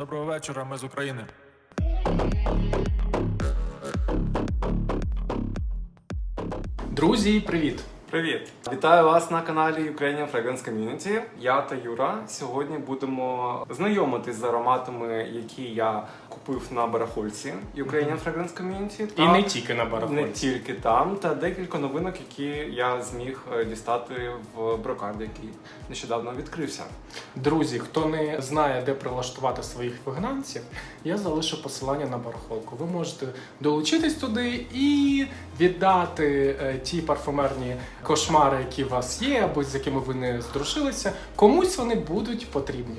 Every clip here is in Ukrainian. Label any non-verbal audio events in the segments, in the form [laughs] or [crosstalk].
Доброго вечора, ми з України. Друзі, привіт! Привіт! Вітаю вас на каналі Ukrainian Fragrance Community. Я та Юра. Сьогодні будемо знайомитись з ароматами, які я купив на барахольці Ukrainian Fragrance Community. І не тільки на не тільки там, та декілька новинок, які я зміг е, дістати в брокарді, який нещодавно відкрився. Друзі, хто не знає, де прилаштувати своїх вигнанців, я залишу посилання на барахолку. Ви можете долучитись туди і віддати е, ті парфумерні кошмари, які у вас є, або з якими ви не здружилися. Комусь вони будуть потрібні.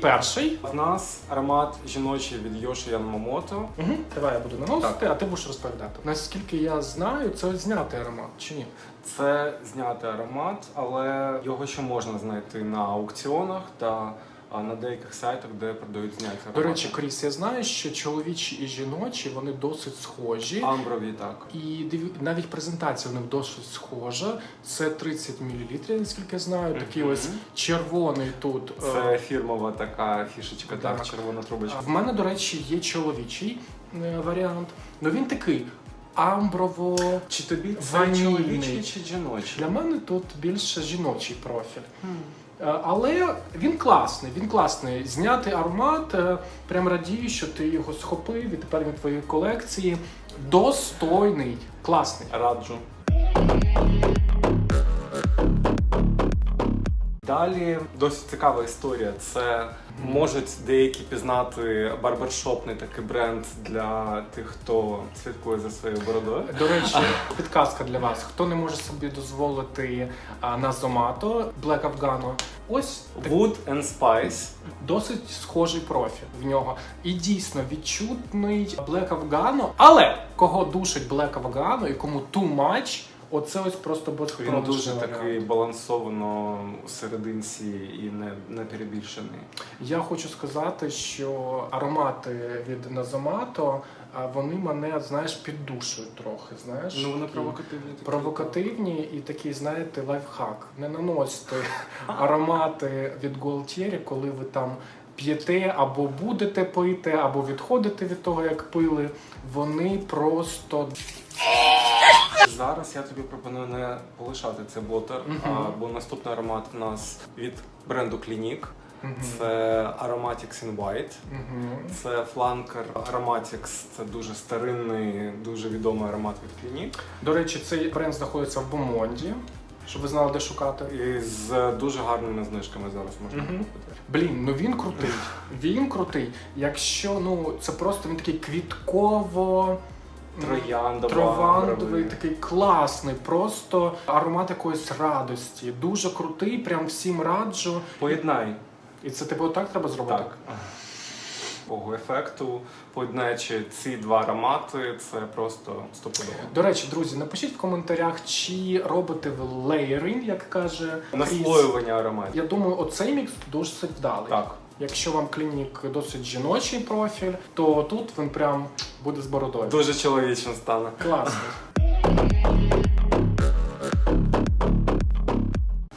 Перший. В нас аромат жіночий від Йоші Янмомото. Угу. Давай я буду наносити, а ти будеш розповідати. Наскільки я знаю, це знятий аромат чи ні? Це знятий аромат, але його ще можна знайти на аукціонах та на деяких сайтах, де продають аромати. До речі, Кріс, я знаю, що чоловічі і жіночі вони досить схожі. амброві так. І диві- навіть презентація у них досить схожа. Це 30 мл, наскільки знаю. Такий Мгм. ось червоний тут. е, Це фірмова така фішечка, Так. так, червона трубочка. В мене, до речі, є чоловічий е, варіант. Ну він такий амброво. Чи тобі це ванільний. чоловічий чи жіночий? Для мене тут більше жіночий профіль. Е, Але він класний, він класний. Зняти аромат. е, Прям радію, що ти його схопив і тепер він твоїй колекції. Достойний, класний. Раджу. Далі досить цікава історія. Це можуть деякі пізнати барбершопний такий бренд для тих, хто слідкує за своєю бородою. До речі, підказка для вас. Хто не може собі дозволити а, на Зомато Black Afghano, ось так- Wood and Spice. досить схожий профіль в нього. І дійсно відчутний Black Afghano. Але кого душить Black Afghano і кому too much, оце ось просто Він дуже такий балансовано серединці і не, не перебільшений. Я хочу сказати, що аромати від Назомато, вони мене, знаєш, піддушують трохи. Знаєш, Ну, вони Такі провокативні. такі. провокативні і такий, знаєте, лайфхак. Не наносьте [laughs] аромати від Gualtieri, коли ви там п'єте або будете пити, або відходите від того, як пили. Вони просто Зараз я тобі пропоную не полишати цей блотер, а, бо наступний аромат в нас від бренду Clinique. Це Aromatics in White. Це фланкер Aromatics. Це дуже старинний, дуже відомий аромат від Clinique. До речі, цей бренд знаходиться в Бомонді, щоб ви знали, де шукати. І з дуже гарними знижками зараз можна Мгм. купити. Блін, ну він крутий. Він крутий. Якщо ну це просто він такий квітково. Трояндова, Тровандовий, такий класний, просто аромат якоїсь радості. Дуже крутий, прям всім раджу. Поєднай І це тебе отак треба зробити? так. Ого ефекту, поєднаючи ці два аромати, це просто стопудово. До речі, друзі, напишіть в коментарях, чи робите ви лейеринг, як каже Наслоювання ароматів. Я думаю, оцей мікс досить вдалий. Так. Якщо вам клінік досить жіночий профіль, то тут він прям буде з бородою. Дуже чоловічно стане. Класно.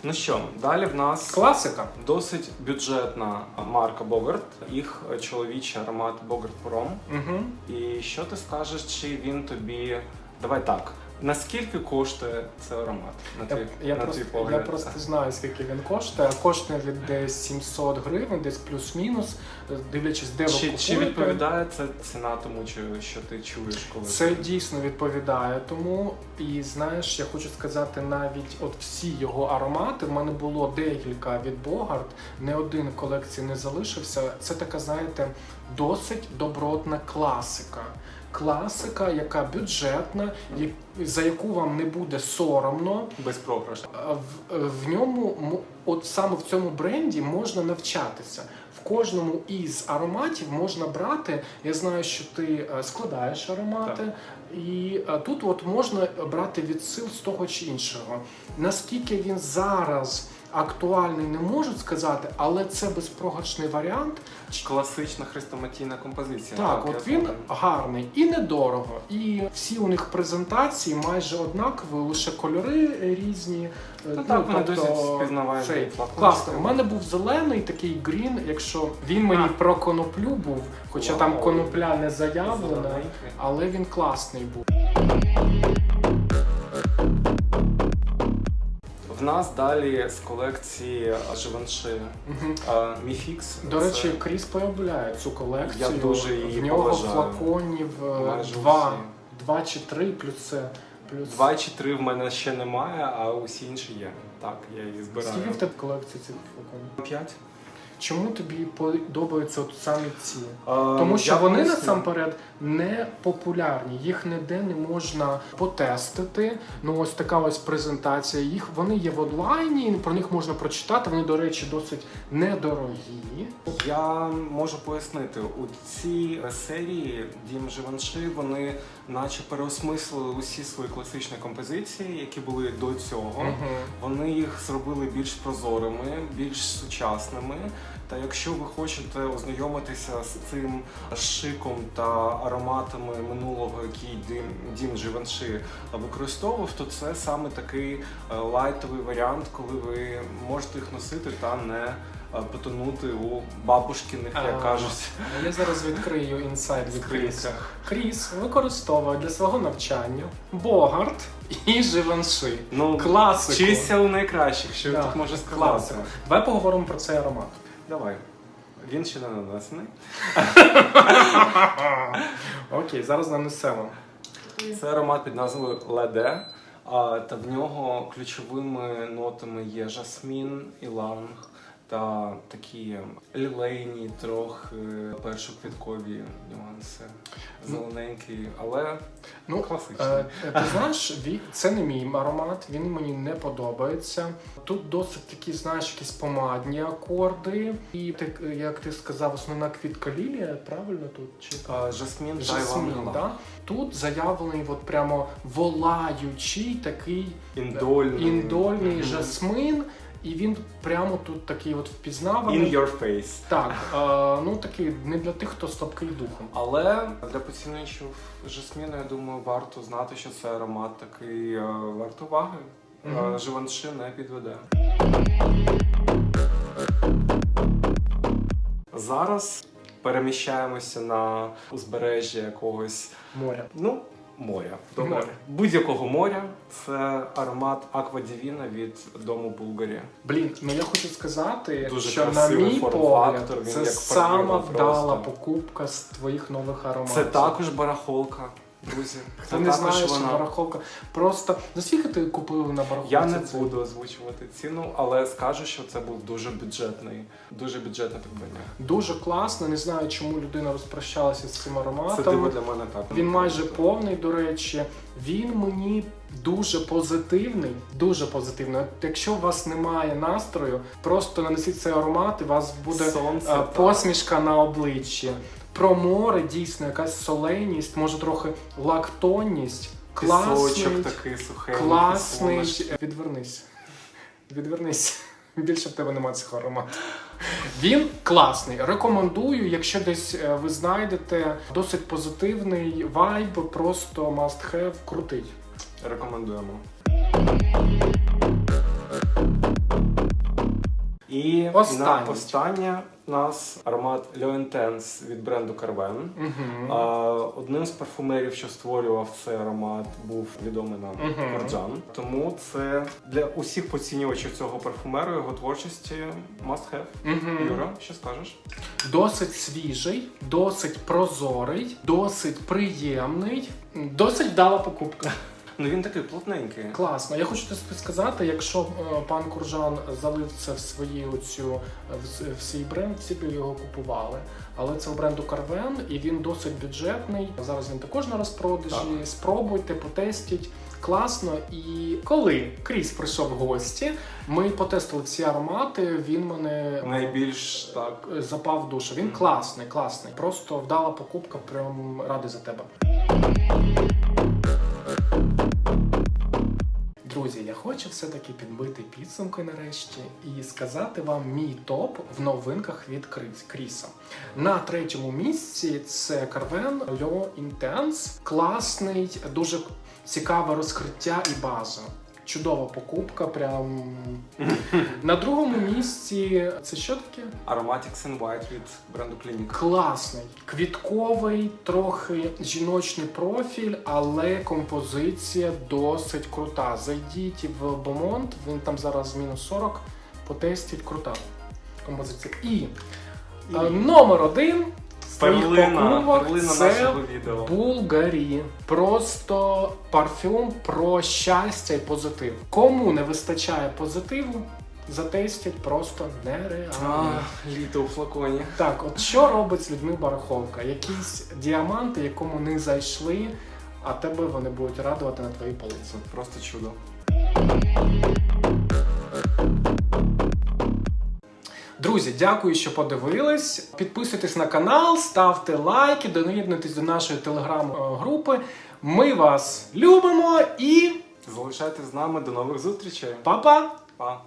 Ну що, далі в нас Класика. досить бюджетна марка Bogart, їх чоловічий аромат Bogart Prom. Угу. І що ти скажеш, чи він тобі. Давай так. Наскільки коштує цей аромат? На твій, Я, на просто, твій погляд? я просто знаю, скільки він коштує. Коштує від десь 700 гривень, десь плюс-мінус, дивлячись, де ви Чи, купуєте. чи відповідає це ціна тому, що ти чуєш, коли Це ти- дійсно відповідає тому. І знаєш, я хочу сказати, навіть от всі його аромати. В мене було декілька від Богарт, не один в колекції не залишився. Це така, знаєте, досить добротна класика. Класика, яка бюджетна, за яку вам не буде соромно. безпрограшна? А В, в ньому от саме в цьому бренді можна навчатися. В кожному із ароматів можна брати. Я знаю, що ти е, складаєш аромати, і е, тут от можна брати відсил з того чи іншого. Наскільки він зараз актуальний не можу сказати, але це безпрограшний варіант. Класична хрестоматійна композиція. Так, от він згоден. гарний і недорого. І всі у них презентації майже однакові, лише кольори різні. Ну, Ну, так, досить цей. Класно. У мене був зелений такий грін, якщо він мені А. про коноплю був, хоча там конопля не заявлена, Зелененький. але він класний був. В нас далі з колекції Живанши Мгм. Міфікс. До речі, Кріс полюбляє цю колекцію. Я дуже її В нього поважаю. флаконів е, Майже два, два чи три, плюс це. Плюс... Два чи три в мене ще немає, а усі інші є. Так, я її збираю. Скільки в тебе колекції цих флаконів? П'ять. Чому тобі подобаються от саме ці? Тому Тому що вони насамперед не популярні, їх ніде не можна потестити. Ну ось така ось презентація. Їх вони є в онлайні, про них можна прочитати. Вони, до речі, досить недорогі. Я можу пояснити, у цій серії Дім Живанши вони наче переосмислили усі свої класичні композиції, які були до цього. Мгм. Вони їх зробили більш прозорими, більш сучасними. Та якщо ви хочете ознайомитися з цим шиком та ароматами минулого, який дім, дім Живанши використовував, то це саме такий е, лайтовий варіант, коли ви можете їх носити та не е, потонути у бабушкиних, як кажуть, Я зараз відкрию інсайт від Кріса. Кріс використовує для свого навчання Богарт і Живанши. Ну, Класику. вчися у найкращих, що я Да, тут можу сказати. класику. Давай поговоримо про цей аромат. Давай. Він ще не нанесений. [laughs] Окей, зараз нанесемо. Це аромат під назвою Леде, та в нього ключовими нотами є жасмін, іланг та такі лілейні, трохи першоквіткові нюанси. Зелененький, але Ну, класичний. Е, е, ти знаєш, це не мій аромат, він мені не подобається. Тут досить такі, знаєш, якісь помадні акорди. І ти, е, як ти сказав, основна квітка лілія, правильно тут? Чи А, жасмін Жасмін, да? Тут заявлений от прямо волаючий такий Індольний. індольний Мгм. жасмин, і він прямо тут такий от впізнаваний. In your face. Так, е, ну такий не для тих, хто слабкий духом. Але для поцінювачів жасміну, я думаю, варто знати, що це аромат такий е, варт уваги. Е, Живанши не підведе. Зараз переміщаємося на узбережжя якогось, Моря. ну, моря. Добре. Моря. Будь-якого моря. Це аромат Аквадівіна від дому Булгарі. Блін, ну я хочу сказати, Дуже що на красивий мій форм-фактор, погляд, він це як сама вдала просто. покупка з твоїх нових ароматів. Це також барахолка, друзі. Ти не знаєш, що вона. барахолка. Просто за скільки ти купив на барахолці? Я не буду озвучувати ціну, але скажу, що це був дуже бюджетний, дуже бюджетне придбання. Дуже класно. Не знаю, чому людина розпрощалася з цим ароматом. Це диво для мене так. Він майже повний, до речі. Він мені дуже позитивний, дуже позитивний. Якщо у вас немає настрою, просто нанесіть цей аромат, і у вас буде Сонце, е, так. посмішка на обличчі. Про море дійсно якась соленість, може трохи лактонність. Класний, такий сухий. класний. сонечко. Відвернись. Відвернись. Більше в тебе немає цього аромату. Він класний. Рекомендую, якщо десь е, ви знайдете досить позитивний вайб, просто must have, крутий. Рекомендуємо. І Останнє. на останнє нас аромат Le Intense від бренду Carven. Угу. А, одним з парфумерів, що створював цей аромат, був відомий нам Мгм. Корджан. Тому це для усіх поцінювачів цього парфумеру його творчості must have. Юра, що скажеш? Досить свіжий, досить прозорий, досить приємний, досить вдала покупка. Ну він такий плотненький. Класно. Я хочу тобі сказати, якщо е, пан Куржан залив це в свої оцю в, в свій бренд, всі б його купували. Але це у бренду Carven, і він досить бюджетний. Зараз він також на розпродажі. Спробуйте, потестіть. Класно. І коли Кріс прийшов в гості, ми потестили всі аромати. Він мене Найбільш так. е, запав в душу. Він класний, класний. Просто вдала покупка, прям радий за тебе. Друзі, я хочу все-таки підбити підсумки нарешті і сказати вам мій топ в новинках від Кріса. На третьому місці це Carven Lo Intense. Класний, дуже цікаве розкриття і база. Чудова покупка, прям на другому місці це що таке? Aromatics and White від бренду Clinique. Класний, квітковий, трохи жіночний профіль, але композиція досить крута. Зайдіть в Бомонт, він там зараз мінус 40, потестіть, крута композиція. І, е, номер один з твоїх Перлина, покупок перлина це нашого відео. Булгарі. Просто парфюм про щастя і позитив. Кому не вистачає позитиву, затестять просто нереально. А, літо у флаконі. Так, от що робить з людьми барахолка? Якісь діаманти, якому не зайшли, а тебе вони будуть радувати на твоїй полиці. Просто чудо. Друзі, дякую, що подивились. Підписуйтесь на канал, ставте лайки, доєднуйтесь до нашої телеграм-групи. Ми вас любимо і Залишайтесь з нами до нових зустрічей. па-па! Па!